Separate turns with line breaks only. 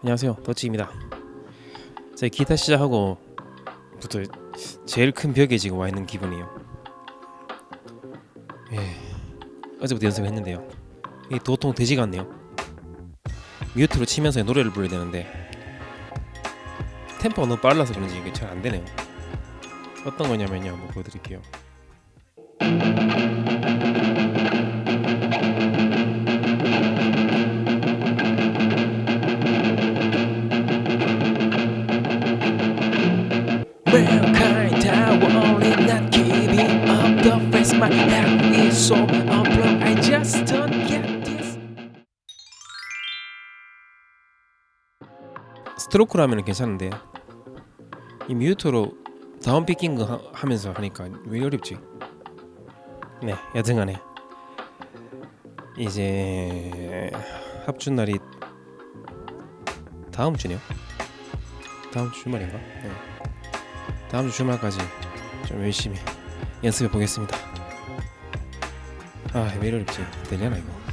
안녕하세요. 더치입니다. 제 기타 시작하고 부터 제일 큰 벽에 지금 와 있는 기분이에요. 예 어제부터 연습했는데요. 이 도통 되지가 않네요. 뮤트로 치면서 노래를 불러야 되는데 템포가 너무 빨라서 그런지 이게 잘 안 되네요. 어떤 거냐면요 한번 보여드릴게요 Mankind only not giving up the face My head is so unplugged I just don't get this 스트로크로 하면 괜찮은데 이 뮤트로 다운 피킹 하, 하면서 하니까 왜 어렵지? 네 여튼간에 이제 합주 날이 다음 주네요 다음 주 주말인가? 네. 다음 주 주말까지 좀 열심히 연습해 보겠습니다. 아, 왜 이렇게 되려나 이거.